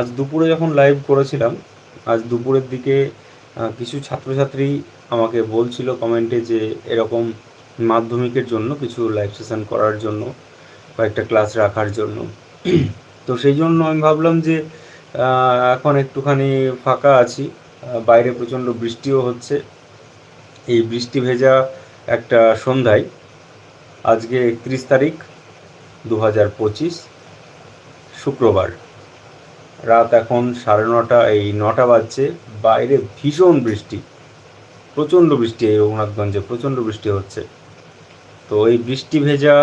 আজ দুপুরে যখন লাইভ করেছিলাম, আজ দুপুরের দিকে কিছু ছাত্রছাত্রী আমাকে বলছিল কমেন্টে যে এরকম মাধ্যমিকের জন্য কিছু লাইভ সেশন করার জন্য, কয়েকটা ক্লাস রাখার জন্য। তো সেই জন্য আমি ভাবলাম যে এখন একটুখানি ফাঁকা আছি বাইরে প্রচণ্ড বৃষ্টিও হচ্ছে। এই বৃষ্টি ভেজা একটা সন্ধ্যায়, আজকে একত্রিশ তারিখ দু হাজার পঁচিশ, শুক্রবার। রাত এখন সাড়ে নটা, এই নটা বাজছে। বাইরে ভীষণ বৃষ্টি, প্রচণ্ড বৃষ্টি এই রঘুনাথগঞ্জে, প্রচণ্ড বৃষ্টি হচ্ছে। তো এই বৃষ্টি ভেজা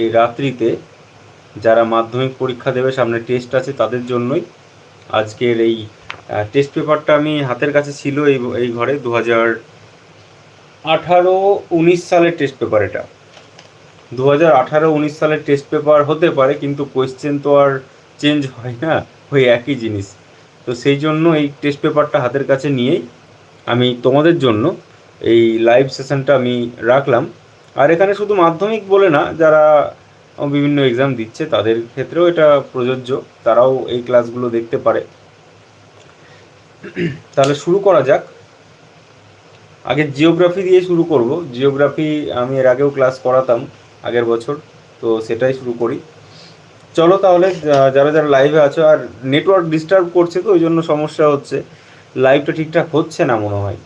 এই রাত্রিতে যারা মাধ্যমিক পরীক্ষা দেবে, সামনে টেস্ট আছে তাদের জন্যই। আজকের এই টেস্ট পেপারটা আমি হাতের কাছে ছিল এই এই ঘরে দু হাজার আঠারো উনিশ সালের টেস্ট পেপার এটা। দু হাজার আঠারো উনিশ সালের টেস্ট পেপার হতে পারে, কিন্তু কোয়েশ্চেন তো আর চেঞ্জ হয় না। ওই একই জিনিস। তো সেই জন্য এই টেস্ট পেপারটা হাতের কাছে নিয়েই আমি তোমাদের জন্য এই লাইভ সেশনটা আমি রাখলাম। আর এখানে শুধু মাধ্যমিক বলে না, যারা বিভিন্ন এক্সাম দিচ্ছে, তাদের ক্ষেত্রেও এটা প্রযোজ্য। তারাও এই ক্লাসগুলো দেখতে পারে। তাহলে শুরু করা যাক। আগে জিওগ্রাফি দিয়ে শুরু করব। জিওগ্রাফি আমি এর আগেও ক্লাস করাতাম আগের বছর, তো সেটাই শুরু করি। চলো তাহলে যারা যারা লাইভে আছো আর নেটওয়ার্ক ডিস্টার্ব করছে তো ওই জন্য সমস্যা হচ্ছে। লাইভটা ঠিকঠাক হচ্ছে না মনে হয়?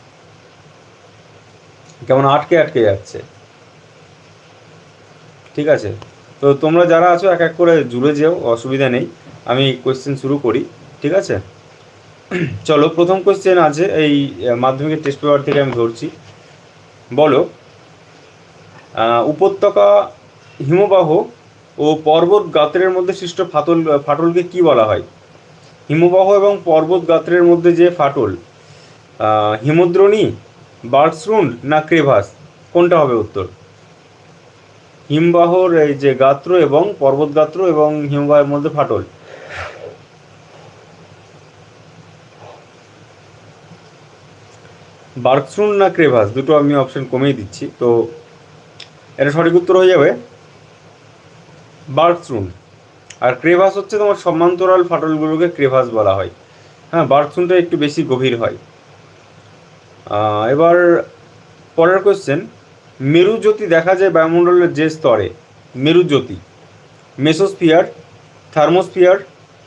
কেমন আটকে আটকে যাচ্ছে? ঠিক আছে? তো তোমরা যারা আছো, এক এক করে জুড়ে যেও, অসুবিধা নেই। আমি কোয়েশ্চেন শুরু করি, ঠিক আছে? চলো, প্রথম কোয়েশ্চেন আছে এই মাধ্যমিকের টেস্ট পেপার থেকে আমি ধরছি। বলো উপত্যকা হিমবাহ ও পর্বত গাত্রের মধ্যে সৃষ্ট ফাটল, ফাটলকে কি বলা হয়? হিমবাহ এবং পর্বত গাত্রের মধ্যে যে ফাটল হিমদ্রোণী বার্ডসরুন্ড না ক্রেভাস, কোনটা হবে উত্তর? হিমবাহর এই যে গাত্র এবং পর্বত গাত্র এবং হিমবাহের মধ্যে ফাটল। বার্কসরুন্ড না ক্রেভাস, দুটো আমি অপশন কমিয়ে দিচ্ছি, তো এটা সঠিক উত্তর হয়ে যাবে। বার্কসরুন্ড আর ক্রেভাস হচ্ছে তোমার সমান্তরাল ফাটলগুলোকে ক্রেভাস বলা হয়। হ্যাঁ বার্কসরুন্ডটা একটু বেশি গভীর হয়। এবার পরের কোয়েশ্চেন মেরুজ্যোতি দেখা যায় বায়ুমণ্ডলের যে স্তরে। মেরুজ্যোতি। মেসোস্ফিয়ার, থার্মোস্ফিয়ার,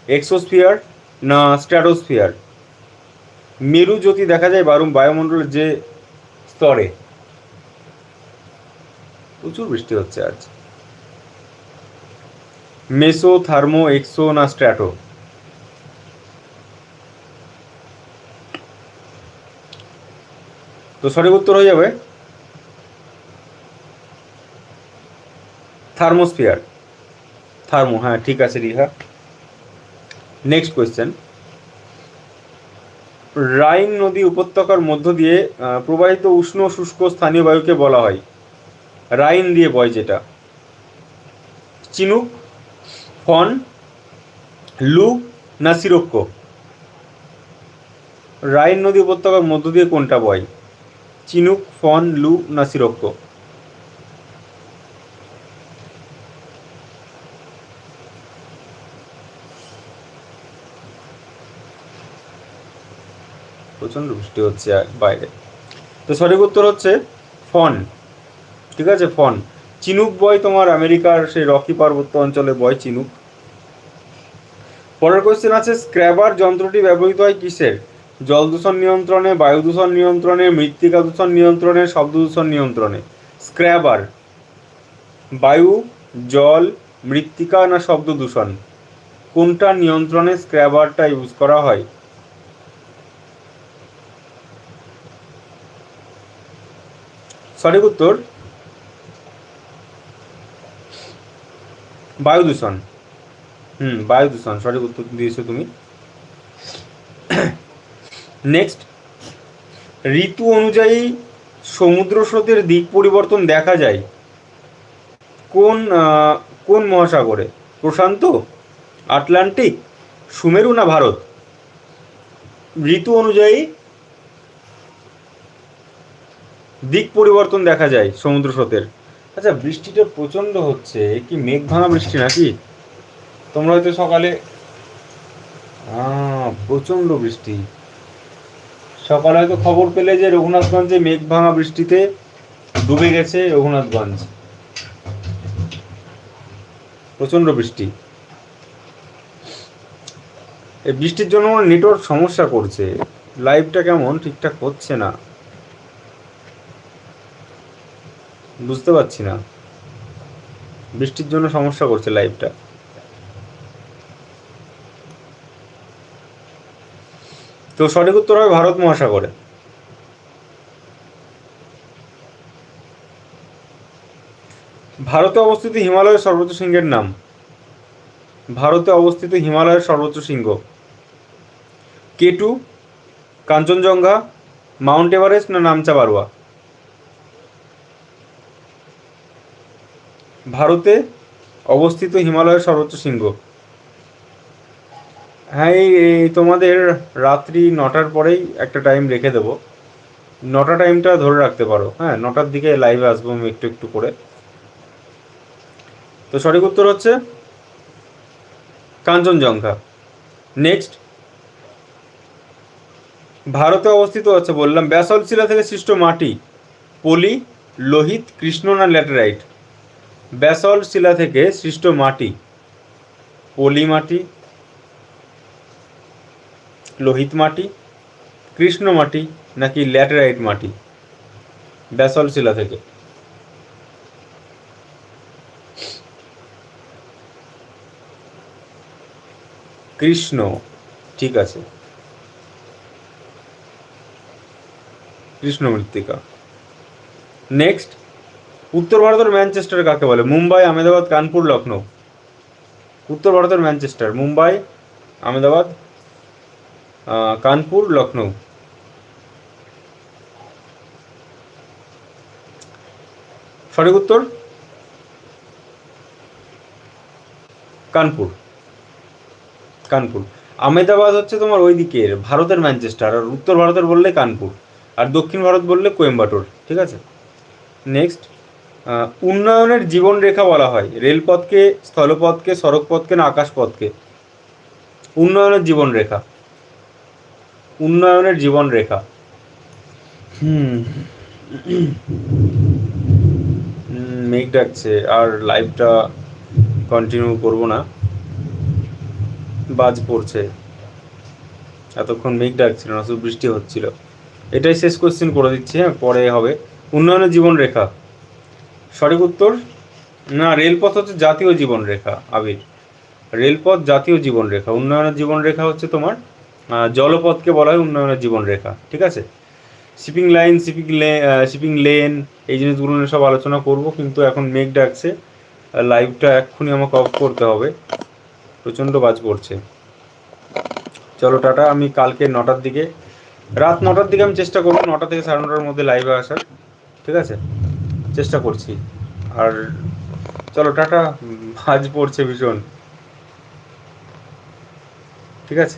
এক্সোস্ফিয়ার না স্ট্র্যাটোস্ফিয়ার। মেরুজ্যোতি দেখা যায় বায়ু বায়ুমণ্ডলের যে স্তরে। প্রচুর বৃষ্টি হচ্ছে আজ। মেসো থার্মো এক্সো না স্ট্র্যাটো তো সঠিক উত্তর হয়ে যাবে? থার্মোস্ফিয়ার। থার্মো হ্যাঁ ঠিক আছে রিহা। নেক্সট কোয়েশ্চেন রাইন নদী উপত্যকার মধ্য দিয়ে প্রবাহিত উষ্ণ শুষ্ক স্থানীয় বায়ুকে বলা হয়। রাইন দিয়ে বয় যেটা। চিনুক ফন লু না সিরক্ষ রাইন নদী উপত্যকার মধ্য দিয়ে কোনটা বয়? চিনুক, ফন লু না সিরক্ষ প্রচণ্ড বৃষ্টি হচ্ছে বাইরে। তো সঠিক উত্তর হচ্ছে ফন। ঠিক আছে, ফন। চিনুক বয় তোমার আমেরিকার সেই রকি পার্বত্য অঞ্চলে বয় চিনুক। পরের কোয়েশ্চেন আছে, স্ক্র্যাবার যন্ত্রটি ব্যবহৃত হয় কিসের? জল দূষণ নিয়ন্ত্রণে, বায়ু দূষণ নিয়ন্ত্রণে, মৃত্তিকা দূষণ নিয়ন্ত্রণে, শব্দ দূষণ নিয়ন্ত্রণে। স্ক্র্যাবার। বায়ু, জল, মৃত্তিকা না শব্দ দূষণ? কোনটা নিয়ন্ত্রণে স্ক্র্যাবারটা ইউজ করা হয়? সঠিক উত্তর বায়ু দূষণ হুম বায়ু দূষণ সঠিক উত্তর দিয়েছ তুমি। নেক্সট ঋতু অনুযায়ী সমুদ্র স্রোতের দিক পরিবর্তন দেখা যায়। কোন কোন মহাসাগরে? প্রশান্ত, আটলান্টিক, সুমেরু না ভারত? ঋতু অনুযায়ী দিক পরিবর্তন দেখা যায় সমুদ্র স্রোতের। আচ্ছা বৃষ্টিটা প্রচণ্ড হচ্ছে কি মেঘ ভাঙা বৃষ্টি নাকি? তোমরা হয়তো সকালে প্রচণ্ড বৃষ্টি। সকালে হয়তো খবর পেলে যে রঘুনাথগঞ্জে মেঘ ভাঙা বৃষ্টিতে ডুবে গেছে রঘুনাথগঞ্জ। প্রচণ্ড বৃষ্টি। এই বৃষ্টির জন্য নেটওয়ার্ক সমস্যা করছে। লাইভটা কেমন? ঠিকঠাক হচ্ছে না। বুঝতে পারছি না। বৃষ্টির জন্য সমস্যা করছে লাইভটা তো সঠিক উত্তর হবে ভারত মহাসাগরে। ভারতে অবস্থিত হিমালয়ের সর্বোচ্চ শৃঙ্গের নাম। ভারতে অবস্থিত হিমালয়ের সর্বোচ্চ শৃঙ্গ। কেটু, কাঞ্চনজঙ্ঘা, মাউন্ট এভারেস্ট না নামচা বারোয়া? ভারতে অবস্থিত হিমালয়ের সর্বোচ্চ শৃঙ্গ। হ্যাঁ এই তোমাদের রাত্রি নটার পরেই একটা টাইম রেখে দেবো। নটা টাইমটা ধরে রাখতে পারো। হ্যাঁ নটার দিকে লাইভে আসব আমি একটু একটু করে। তো সঠিক উত্তর হচ্ছে কাঞ্চনজঙ্ঘা। নেক্সট ভারতে অবস্থিত আছে বললাম ব্যাসল শিলা থেকে সৃষ্ট মাটি, পলি, লোহিত, কৃষ্ণ না ল্যাটেরাইট? ব্যাসল্ট শিলা থেকে সৃষ্ট মাটি, পলি মাটি, লোহিত মাটি, কৃষ্ণ মাটি নাকি ল্যাটেরাইট মাটি ব্যাসল্ট শিলা থেকে। কৃষ্ণ, ঠিক আছে। কৃষ্ণ মৃত্তিকা নেক্সট উত্তর ভারতের ম্যানচেস্টার কাকে বলে? মুম্বাই, আহমেদাবাদ, কানপুর লখনৌ উত্তর ভারতের ম্যানচেস্টার, মুম্বাই, আহমেদাবাদ কানপুর লখনৌ সঠিক উত্তর? কানপুর। কানপুর। আহমেদাবাদ হচ্ছে তোমার ওই দিকের ভারতের ম্যানচেস্টার, আর উত্তর ভারতের বললে কানপুর, আর দক্ষিণ ভারত বললে কোয়েম্বাটোর, ঠিক আছে? নেক্সট উন্নয়নের জীবন রেখা বলা হয়। রেলপথকে স্থলপথকে সড়কপথকে না আকাশপথকে। উন্নয়নের জীবন রেখা। উন্নয়নের জীবন রেখা। হুম। মেঘ ডাকছে আর লাইভটা কন্টিনিউ করব না। বাজ পড়ছে। এতক্ষণ মেঘ ডাকছিল না শুধু বৃষ্টি হচ্ছিল। এটাই শেষ কোশ্চেন করে দিচ্ছি হ্যাঁ পরে হবে। উন্নয়নের জীবন রেখা। সঠিক উত্তর? না, রেলপথ হচ্ছে জাতীয় জীবন রেখা আবির। রেলপথ জাতীয় জীবন রেখা উন্নয়নের জীবন রেখা হচ্ছে তোমার জলপথকে বলা হয় উন্নয়নের জীবন রেখা ঠিক আছে? শিপিং লাইন শিপিং লে শিপিং লেন এই জিনিসগুলো নিয়ে সব আলোচনা করব, কিন্তু এখন মেঘ ডাকছে লাইভটা এক্ষুনি আমাকে অফ করতে হবে। প্রচণ্ড বাজ পড়ছে। চলো, টাটা, আমি কালকে নটার দিকে, রাত নটার দিকে আমি চেষ্টা করব, নটা থেকে সাড়ে নটার মধ্যে লাইভে আসার, ঠিক আছে? চেষ্টা করছি। আর চলো টাটা। ভাজ পড়ছে ভীষণ। ঠিক আছে?